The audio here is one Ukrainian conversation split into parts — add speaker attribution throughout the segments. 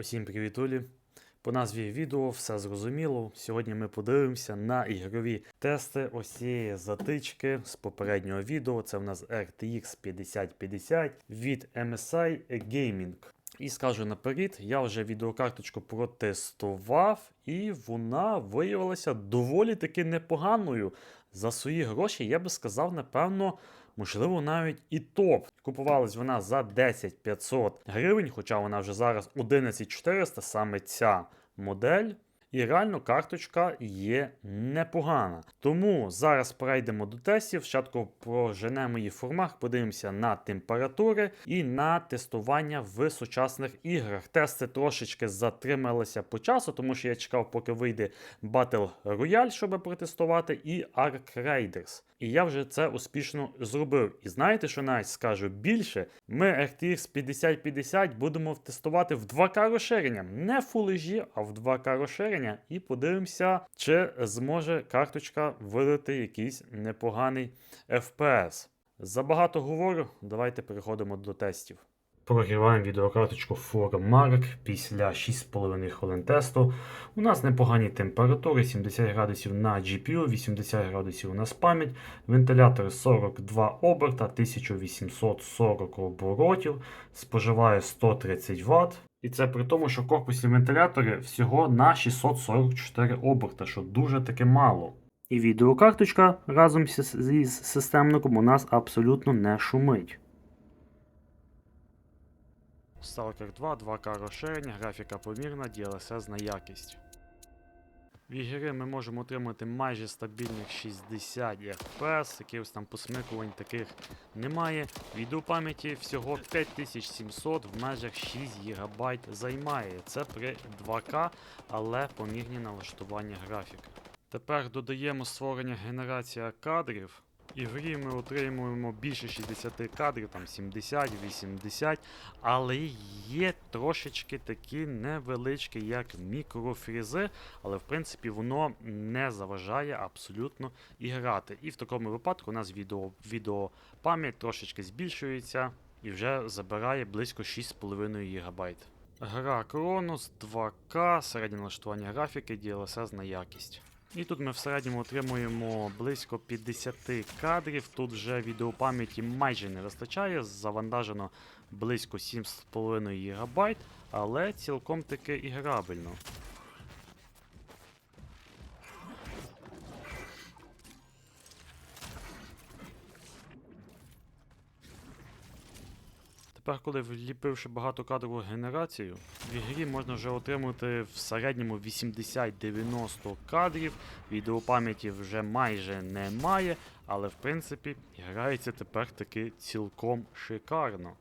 Speaker 1: Усім привітулі! По назві відео все зрозуміло. Сьогодні ми подивимося на ігрові тести ось затички з попереднього відео. Це в нас RTX 5050 від MSI Gaming. І скажу наперед, я вже відеокарточку протестував, і вона виявилася доволі таки непоганою. За свої гроші, я би сказав, напевно, можливо, навіть і топ. Купувалась вона за 10 500 гривень, хоча вона вже зараз 11 400, саме ця модель. І реально карточка є непогана. Тому зараз перейдемо до тестів. Спочатку проженемо її в формах, подивимося на температури і на тестування в сучасних іграх. Тести трошечки затрималися по часу, тому що я чекав, поки вийде Battle Royale, щоб протестувати, і Ark Raiders. І я вже це успішно зробив. І знаєте, що навіть скажу більше, ми RTX 5050 будемо тестувати в 2К розширення. Не Full HD, а в 2К розширення. І подивимося, чи зможе карточка видати якийсь непоганий FPS. Забагато говорю, давайте переходимо до тестів. Прогріваємо відеокарточку Formark після 6,5 хвилин тесту. У нас непогані температури, 70 градусів на GPU, 80 градусів у нас пам'ять, вентилятор 42 оберта, 1840 оборотів, споживає 130 Вт. І це при тому, що корпусні вентилятори всього на 644 оберта, що дуже таки мало. І відеокарточка разом зі системником у нас абсолютно не шумить. Stalker 2, 2К розширення, графіка помірна, DLSS на якість. В ігри ми можемо отримати майже стабільних 60 FPS, якихось там посмикувань таких немає. Відеопам'яті всього 5700 в межах 6 ГБ займає. Це при 2К, але помірні налаштування графіки. Тепер додаємо створення генерація кадрів. І грі ми отримуємо більше 60 кадрів, там 70, 80, але є трошечки такі невеличкі, як мікрофрізи, але в принципі воно не заважає абсолютно і грати. І в такому випадку у нас відео, відеопам'ять трошечки збільшується і вже забирає близько 6,5 ГБ. Гра Кронос 2К, середнє налаштування графіки, DLSS на якість. І тут ми в середньому отримуємо близько 50 кадрів. Тут вже відеопам'яті майже не вистачає, завантажено близько 7,5 ГБ, але цілком таки і Тепер, коли вліпивши багатокадрову генерацію, в ігрі можна вже отримати в середньому 80-90 кадрів. Відеопам'яті вже майже немає, але в принципі грається тепер таки цілком шикарно.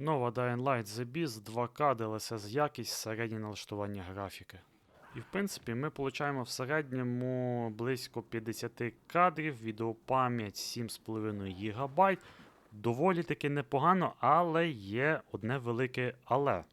Speaker 1: Нова Dying Light The Beast 2К DLSS якість, середнє налаштування графіки. І в принципі ми отримуємо в середньому близько 50 кадрів, відеопам'ять 7,5 ГБ. Доволі таки непогано, але є одне велике але.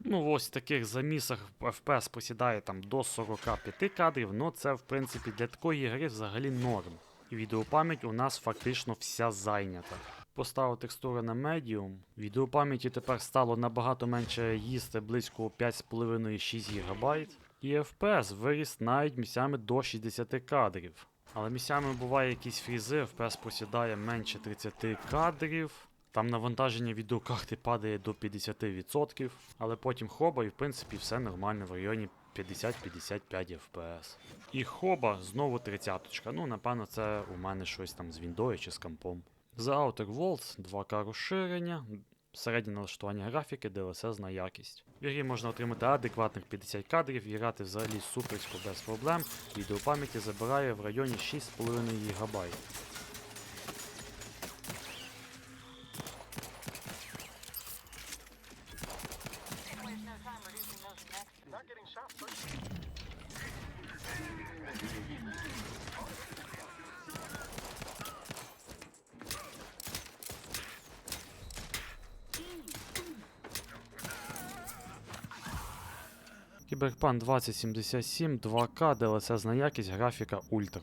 Speaker 1: Ну, ось в таких замісах FPS посідає там до 45 кадрів, ну це в принципі для такої гри взагалі норм. І відеопам'ять у нас фактично вся зайнята. Поставив текстури на Medium. Відеопам'яті тепер стало набагато менше їсти близько 5,5-6 ГБ. І FPS виріс навіть місцями до 60 кадрів. Але місцями буває якісь фрізи, FPS просідає менше 30 кадрів. Там навантаження відеокарти падає до 50%, але потім хоба і в принципі все нормально в районі 50-55 FPS. І хоба знову 30. Ну, напевно, це у мене щось там з Windows чи з компом. The Outer Worlds 2К розширення, середнє налаштування графіки, DLSS якість. В ігрі можна отримати адекватних 50 кадрів і грати взагалі суперсько без проблем. Відеопам'яті забирає в районі 6,5 ГБ. Кіберпан 2077 2К, DLSS на якість, графіка ультра.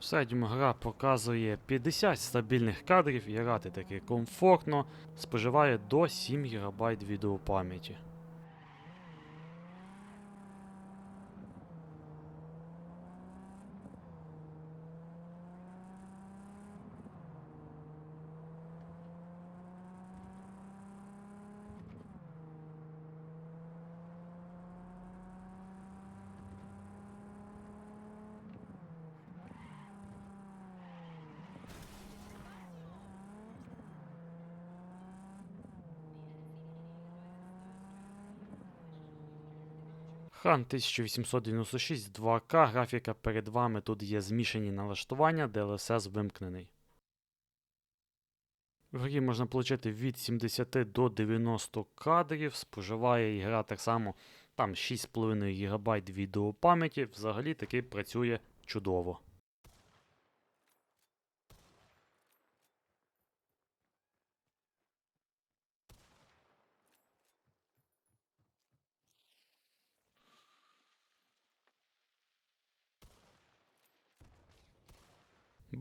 Speaker 1: В середньому гра показує 50 стабільних кадрів і грати таки комфортно, споживає до 7 ГБ відеопам'яті. Хан 1896 2К, графіка перед вами тут є змішані налаштування, DLSS вимкнений. В грі можна отримати від 70 до 90 кадрів, споживає ігра так само там 6,5 ГБ відеопам'яті, взагалі таки працює чудово.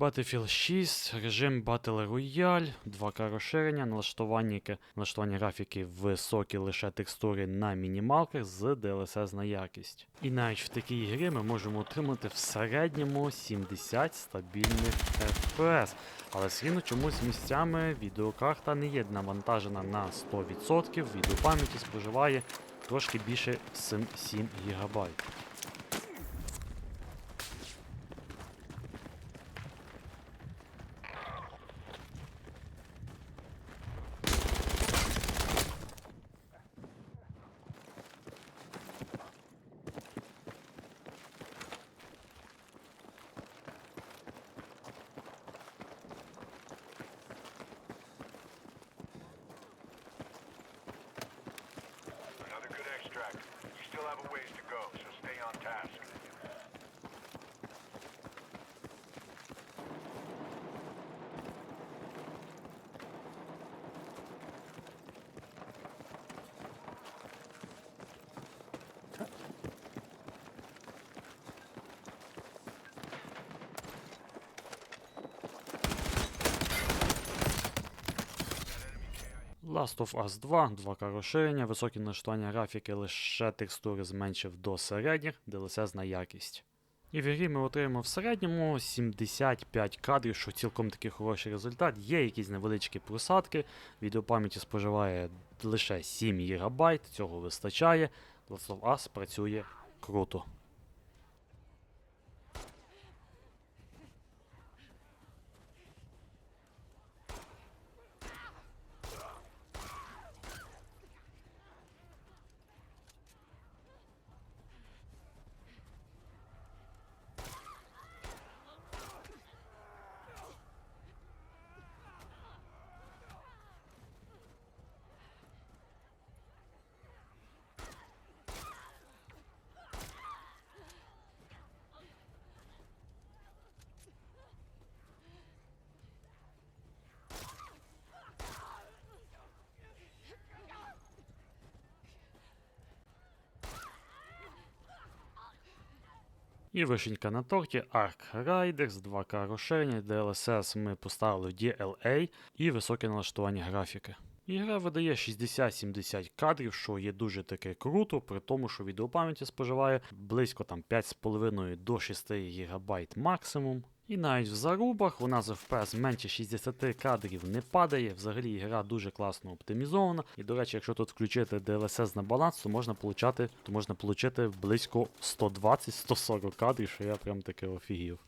Speaker 1: Battlefield 6, режим Battle Royale, 2К розширення, налаштування, налаштування графіки високі лише текстури на мінімалках з DLSS на якість. І навіть в такій грі ми можемо отримати в середньому 70 стабільних FPS. Але все чомусь місцями відеокарта не є навантажена на 100%, відеопам'яті споживає трошки більше 7, 7 ГБ.
Speaker 2: Ways to go, so stay on task.
Speaker 1: Last of Us 2, 2К розширення, високі налаштування графіки, лише текстури зменшив до середніх, DLSS на якість. І в грі ми отримаємо в середньому 75 кадрів, що цілком такий хороший результат. Є якісь невеличкі просадки, відеопам'яті споживає лише 7 ГБ, цього вистачає. Last of Us працює круто. І вишенька на торті Arc Riders, 2К розширення, DLSS ми поставили DLA і високе налаштування графіки. Ігра видає 60-70 кадрів, що є дуже таке круто, при тому, що відеопам'яті споживає близько там 5,5 до 6 ГБ максимум. І навіть в зарубах вона з FPS менше 60 кадрів не падає. Взагалі гра дуже класно оптимізована. І, до речі, якщо тут включити DLSS на баланс, то можна получати, то можна получити близько 120-140 кадрів, що я прям таки офігів.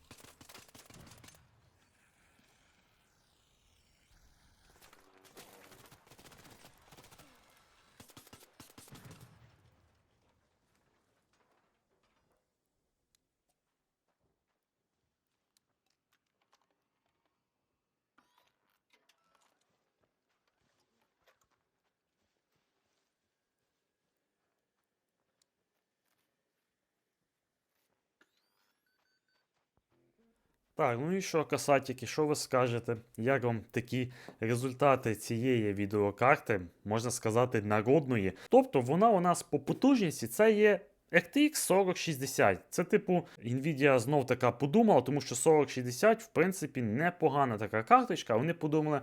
Speaker 1: Так, ну і що, касатіки, що ви скажете? Як вам такі результати цієї відеокарти, можна сказати, народної? Тобто вона у нас по потужності це є RTX 4060. Це типу Nvidia знов така подумала, тому що 4060, в принципі, непогана така карточка. Вони подумали: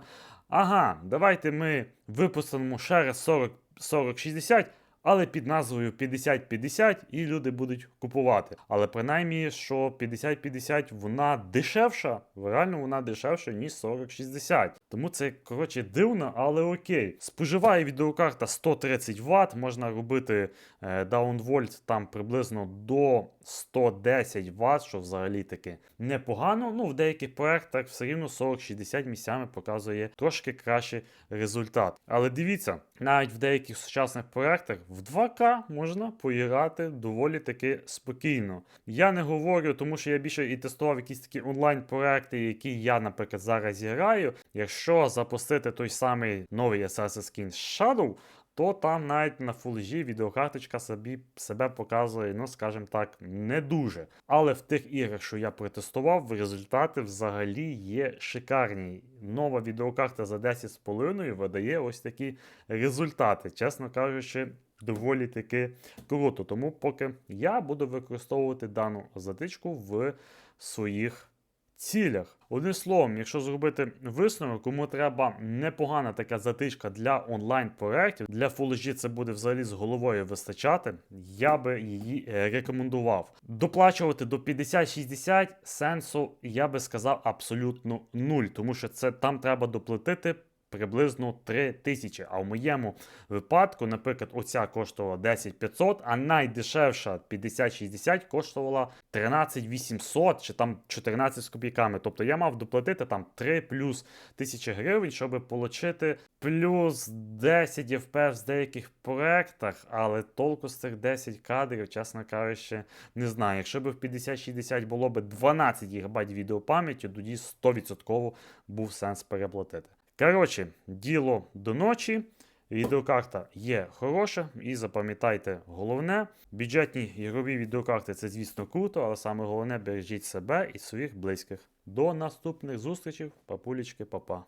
Speaker 1: ага, давайте ми випустимо ще раз 40 4060, але під назвою 5050 і люди будуть купувати. Але принаймні, що 5050 вона дешевша, реально вона дешевша, ніж 4060. Тому це, коротше, дивно, але окей. Споживає відеокарта 130 Вт, можна робити е, даунвольт там приблизно до 110 Вт, що взагалі таки непогано. Ну, в деяких проектах все рівно 4060 місцями показує трошки кращий результат. Але дивіться, навіть в деяких сучасних проектах в 2К можна поіграти доволі таки спокійно. Я не говорю, тому що я більше і тестував якісь такі онлайн-проекти, які я, наприклад, зараз граю. Якщо запустити той самий новий Assassin's Creed Shadow, то там навіть на G відеокарточка собі себе показує, ну скажімо так, не дуже. Але в тих іграх, що я протестував, результати взагалі є шикарні. Нова відеокарта за 10,5 видає ось такі результати, чесно кажучи. Доволі таки круто. Тому поки я буду використовувати дану затичку в своїх цілях. Одним словом, якщо зробити висновок, кому треба непогана така затичка для онлайн-проєктів, для фулежі це буде взагалі з головою вистачати, я би її е, рекомендував. Доплачувати до 50-60 сенсу, я би сказав, абсолютно нуль, тому що це там треба доплатити. Приблизно 3 тисячі. А в моєму випадку, наприклад, оця коштувала 10 500, а найдешевша 50-60 коштувала 13 800 чи там 14 з копійками. Тобто я мав доплатити там 3 плюс тисячі гривень, щоб отримати плюс 10 FPS в деяких проектах, але толку з цих 10 кадрів, чесно кажучи, не знаю. Якщо б в 50-60 було б 12 ГБ відеопам'яті, тоді 100% був сенс переплатити. Коротше, діло до ночі. Відеокарта є хороша, і запам'ятайте головне, бюджетні ігрові відеокарти це, звісно, круто, але саме головне бережіть себе і своїх близьких. До наступних зустрічей, папулечки, папа.